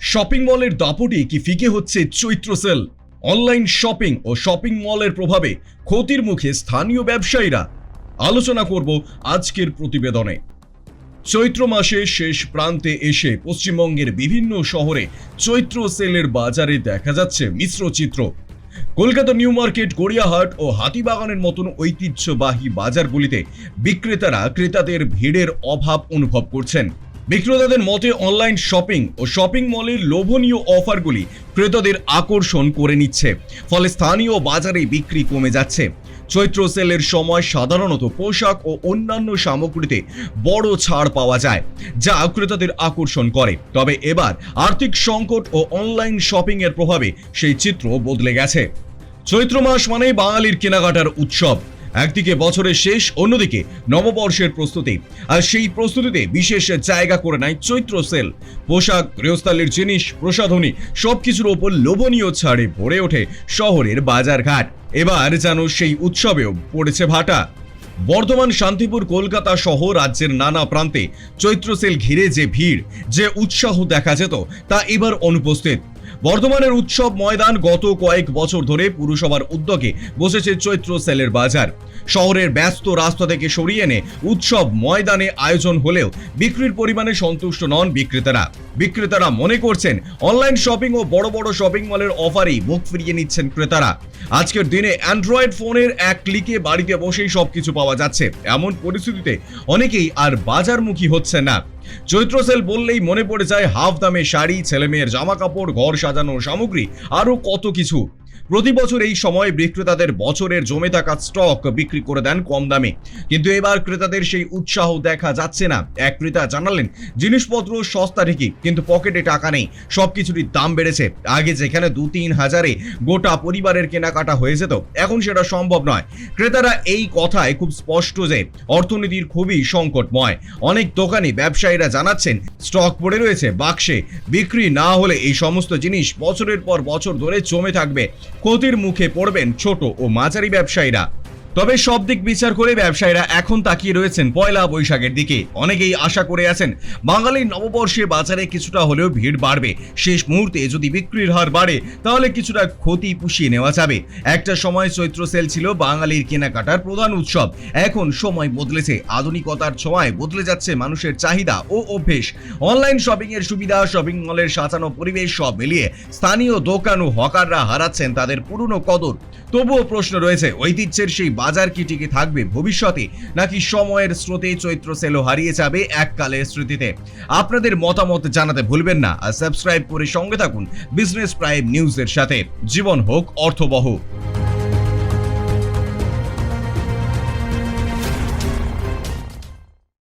Shopping মলের দাপটে কি ফিকে হচ্ছে চৈত্র সেল? অনলাইন শপিং ও শপিং মলের প্রভাবে ক্ষতির মুখে স্থানীয় ব্যবসায়ীরা আলোচনা করব আজকের প্রতিবেদনে। চৈত্র মাসের শেষ প্রান্তে এসে পশ্চিমবঙ্গের বিভিন্ন শহরে চৈত্র সেলের বাজারে দেখা যাচ্ছে মিশ্র চিত্র। কলকাতা নিউ মার্কেট, গড়িয়াহাট ও হাতিবাগানের মতন ঐতিহ্যবাহী বাজারগুলিতে বিক্রেতারা ক্রেতাদের ভিড়ের অভাব অনুভব করছেন। বিক্রেতাদের মতে অনলাইন শপিং ও শপিং মলের লোভনীয় অফারগুলি ক্রেতাদের আকর্ষণ করে নিচ্ছে। ফলে স্থানীয় বাজারে বিক্রি কমে যাচ্ছে। চৈত্র সেলের সময় সাধারণত পোশাক ও অন্যান্য সামগ্রীতে বড় ছাড় পাওয়া যায়, যা ক্রেতাদের আকর্ষণ করে। তবে এবার আর্থিক সংকট ও অনলাইন শপিং এর প্রভাবে সেই চিত্র বদলে গেছে। চৈত্র মাস মানেই বাঙালির কেনাকাটার উৎসব। একদিকে বছরের শেষ, অন্যদিকে নববর্ষের প্রস্তুতি। আর সেই প্রস্তুতিতে বিশেষ জায়গা করে নেয় চৈত্র সেল। পোশাক, গৃহস্থালির জিনিস, প্রসাধনী, সবকিছুর ওপর লোভনীয় ছাড়ে ভরে ওঠে শহরের বাজারঘাট। এবার যেন সেই উৎসবেও পড়েছে ভাটা। বর্ধমান, শান্তিপুর, কলকাতা সহ রাজ্যের নানা প্রান্তে চৈত্র সেল ঘিরে যে ভিড়, যে উৎসাহ দেখা যেত, তা এবার অনুপস্থিত। বর্ধমানের উৎসব ময়দান গত কয়েক বছর ধরে পুরসভার উদ্যোগে বসেছে চৈত্র সেলের বাজার। শহরের ব্যস্ত রাস্তা থেকে সরিয়ে এনে উৎসব ময়দানে আয়োজন হলেও বিক্রির পরিমাণে সন্তুষ্ট নন বিক্রেতারা। বিক্রেতারা মনে করছেন, অনলাইন শপিং ও বড় বড় শপিং মলের অফারেই মুখ ফিরিয়ে নিচ্ছেন ক্রেতারা। আজকের দিনে অ্যান্ড্রয়েড ফোনের এক ক্লিকে বাড়িতে বসেই সবকিছু পাওয়া যাচ্ছে। এমন পরিস্থিতিতে অনেকেই আর বাজারমুখী হচ্ছে না। চৈত্র সেল বললেই মনে পড়ে যায় হাফ দামে শাড়ি, ছেলেমেয়ের জামা কাপড় ঘর সাজানোর সামগ্রী আরও কত কিছু। প্রতি বছর এই সময় বিক্রেতাদের বছরের জমে থাকা স্টক বিক্রি করে দেন কম দামে। কিন্তু এবার ক্রেতাদের সেই উৎসাহ দেখা যাচ্ছে না। এক ক্রেতা জানালেন, জিনিসপত্র সস্তা ঠিকই, কিন্তু পকেটে টাকা নেই। সবকিছুরই দাম বেড়েছে। আগে যেখানে দু তিন হাজারে গোটা পরিবারের কেনাকাটা হয়ে যেত, এখন সেটা সম্ভব নয়। ক্রেতারা এই কথায় খুব স্পষ্ট যে, অর্থনীতির খুবই সংকটময়। অনেক দোকানি ব্যবসায়ীরা জানাচ্ছেন স্টক পড়ে রয়েছে, বাক্সে। বিক্রি না হলে এই সমস্ত জিনিস বছরের পর বছর ধরে জমে থাকবে। ক্ষতির মুখে পড়বেন ছোট ও মাঝারি ব্যবসায়ীরা। তবে সব দিক বিচার করে ব্যবসায়ীরা এখন তাকিয়ে রয়েছেন পয়লা বৈশাখের দিকে। অনেকেই আশা করে আছেন বাঙালির নববর্ষে বাজারে কিছুটা হলেও ভিড় বাড়বে। শেষ মুহূর্তে যদি বিক্রির হার বাড়ে, তাহলে কিছুটা ক্ষতি পুষিয়ে নেওয়া যাবে। একটা সময় চৈত্র সেল ছিল বাঙালির কেনাকাটার প্রধান উৎসব। এখন সময় বদলেছে। আধুনিকতার ছোঁয়ায় বদলে যাচ্ছে মানুষের চাহিদা ও অভ্যেস। অনলাইন শপিং এর সুবিধা, শপিং মলের সাজানো পরিবেশ সব মিলিয়ে স্থানীয় দোকান ও হকাররা হারাচ্ছেন তাদের পুরনো কদর। তবুও প্রশ্ন রয়েছে, ঐতিহ্যের সেই বাজার কি টিকে থাকবে ভবিষ্যতে, নাকি সময়ের স্রোতে চৈত্র সেলো হারিয়ে যাবে এককালের স্মৃতিতে? আপনাদের মতামত জানাতে ভুলবেন না, আর সাবস্ক্রাইব করে সঙ্গে থাকুন বিজনেস প্রাইম নিউজের সাথে। জীবন হোক অর্থবহ।